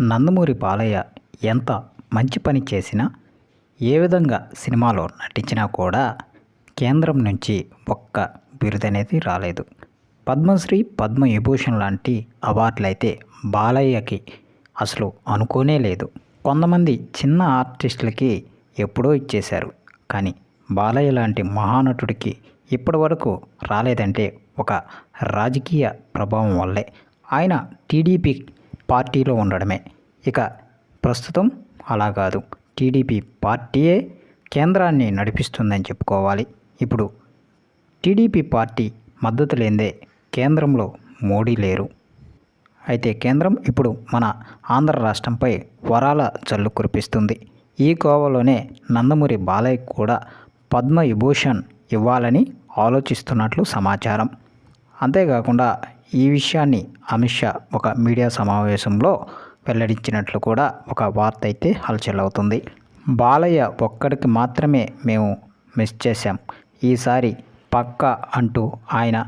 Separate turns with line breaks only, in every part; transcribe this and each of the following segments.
నందమూరి బాలయ్య ఎంత మంచి పని చేసినా ఏ విధంగా సినిమాలో నటించినా కూడా కేంద్రం నుంచి ఒక్క బిరుదు అనేది రాలేదు. పద్మశ్రీ పద్మ విభూషణ్ లాంటి అవార్డులు అయితే బాలయ్యకి అసలు అనుకోనే లేదు. కొంతమంది చిన్న ఆర్టిస్టులకి ఎప్పుడో ఇచ్చేశారు. కానీ బాలయ్య లాంటి మహానటుడికి ఇప్పటి వరకు రాలేదంటే ఒక రాజకీయ ప్రభావం వల్లే. ఆయన టీడీపీ పార్టీలో ఉండడమే. ఇక ప్రస్తుతం అలా కాదు. టీడీపీ పార్టీయే కేంద్రాన్ని నడిపిస్తుందని చెప్పుకోవాలి. ఇప్పుడు టీడీపీ పార్టీ మద్దతు లేదే కేంద్రంలో మోడీ లేరు. అయితే కేంద్రం ఇప్పుడు మన ఆంధ్ర రాష్ట్రంపై వరాల జల్లు కురిపిస్తుంది. ఈ కోవలోనే నందమూరి బాలయ్య కూడా పద్మ విభూషణ్ ఇవ్వాలని ఆలోచిస్తున్నట్లు సమాచారం. అంతేకాకుండా ఈ విషయాన్ని అమిత్ షా ఒక మీడియా సమావేశంలో వెల్లడించినట్లు కూడా ఒక వార్త అయితే హల్చల్ అవుతుంది బాలయ్య ఒక్కడికి మాత్రమే మేము మిస్ చేశాం. ఈసారి పక్కా అంటూ ఆయన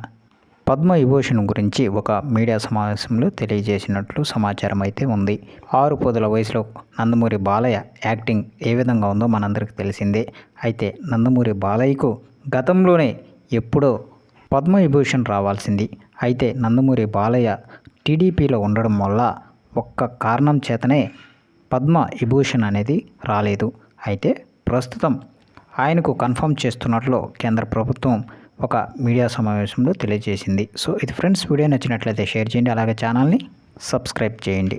పద్మ విభూషణ్ గురించి ఒక మీడియా సమావేశంలో తెలియజేసినట్లు సమాచారం అయితే ఉంది. ఆరు పొదుల వయసులో నందమూరి బాలయ్య యాక్టింగ్ ఏ విధంగా ఉందో మనందరికీ తెలిసిందే. అయితే నందమూరి బాలయ్యకు గతంలోనే ఎప్పుడో పద్మవిభూషణ్ రావాల్సింది. అయితే నందమూరి బాలయ్య టీడీపీలో ఉండడం వల్ల ఒక్క కారణం చేతనే పద్మ విభూషణ్ అనేది రాలేదు. అయితే ప్రస్తుతం ఆయనకు కన్ఫర్మ్ చేస్తున్నట్లు కేంద్ర ప్రభుత్వం ఒక మీడియా సమావేశంలో తెలియజేసింది. సో ఇది ఫ్రెండ్స్ వీడియో నచ్చినట్లయితే షేర్ చేయండి. అలాగే ఛానల్ని సబ్స్క్రైబ్ చేయండి.